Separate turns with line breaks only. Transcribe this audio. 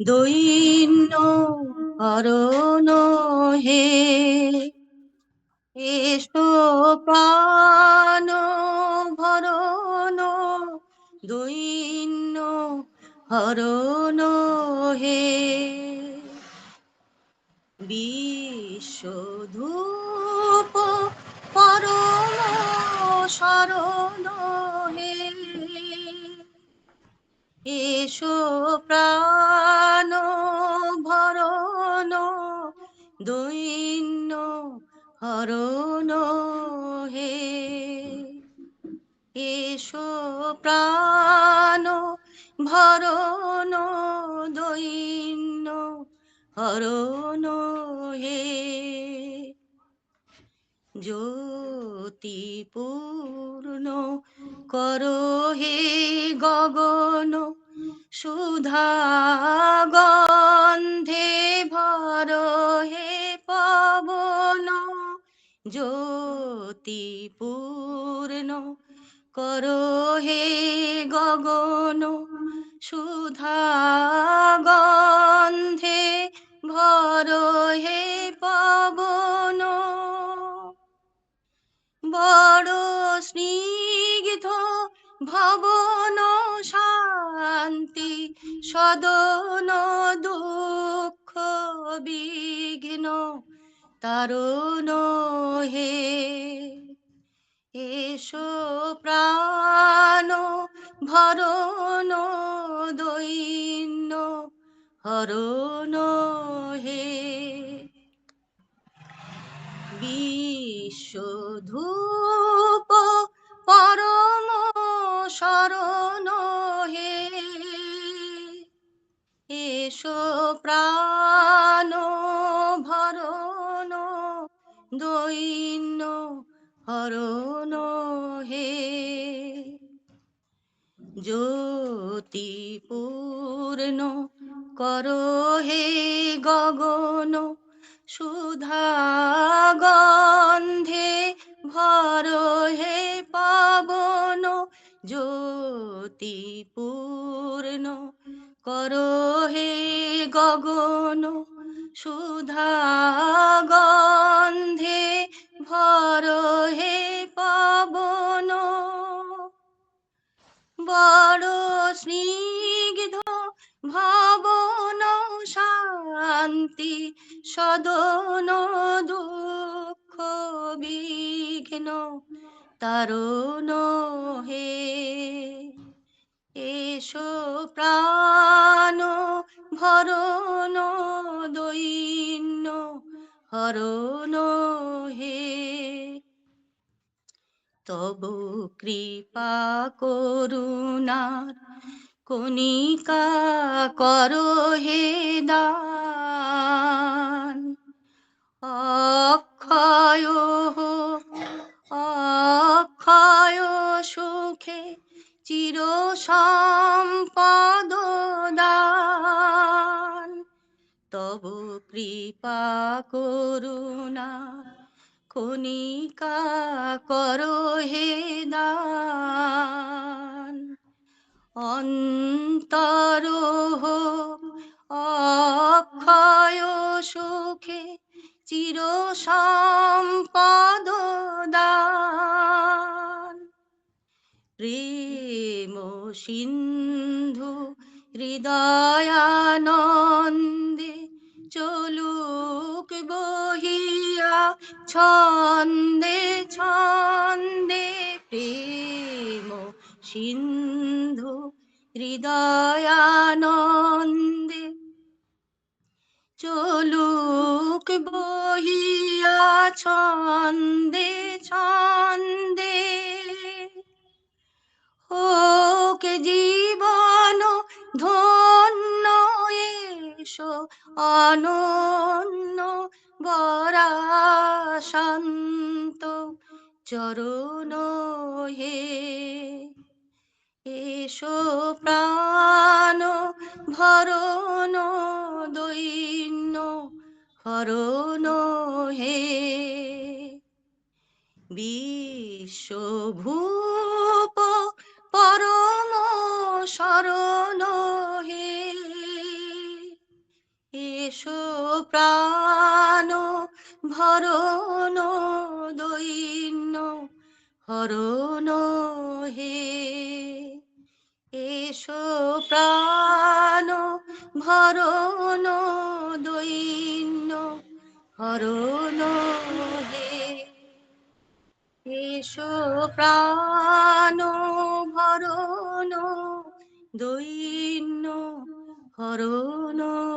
দৈন্য হরণ হে। এসো প্রাণ ভরণ দৈন্য হরণ হে। বিশ্বধূপ পরম শরণ এসো প্রাণ ভরণ দৈন্য হরণ হে। এসো প্রাণ ভরণ দৈন্য হরণ হে। জ্যোতিপূর্ণ করো হে গগন সুধা গন্ধে ভর হে পবন জ্যোতিপূর্ণ করো হে গগন সুধা গন্ধে ভর হে পবন। বড় স্নিগ্ধ ভবন শান্তি সদন দুঃখ বিঘ্ন তারণ হে। এসো প্রাণ ভরণ দৈন্য হরণ হে। বিশ্বধূপ পরম হরণ হে। জ্যোতি পূর্ণ করো হে গগন সুধা গন্ধে ভর হে পাবন। জ্যোতি পূর্ণ করো হে গগন বড় স্নিগ্ধ ভাবন শান্তি সদন দুঃখ বিঘ্ন তারণ হে। এসো প্রাণ ভরণ দৈন্য হরণ তব কৃপা করুণার কণিকা করো হে দান। অক্ষয় অক্ষয় সুখে চির সম্পদ দান। তব কৃপা করুণা কণিকা করো হে দান। অন্তর অক্ষয় সুখে চির সম্পদ দান। প্রেম সিন্ধু হৃদয়ানন্দে বহিয়া ছন্দে ছন্দে প্রেম সিন্ধু হৃদয়ানন্দে। চলুক বহিয়া ছন্দে ছন্দে। হোক জীবন ধন্য এসো অনন্য বরাশান্ত চরণ হে। এসো প্রাণ ভরণ দৈন্য হরণ হে। বিশ্বভূপ পরম শরণ হে। এসো প্রাণ, ভরণ দৈন্য, হরণ হে। এসো প্রাণ, ভরণ দৈন্য, হরণ হে। এসো প্রাণ, ভরণ দৈন্য, হরণ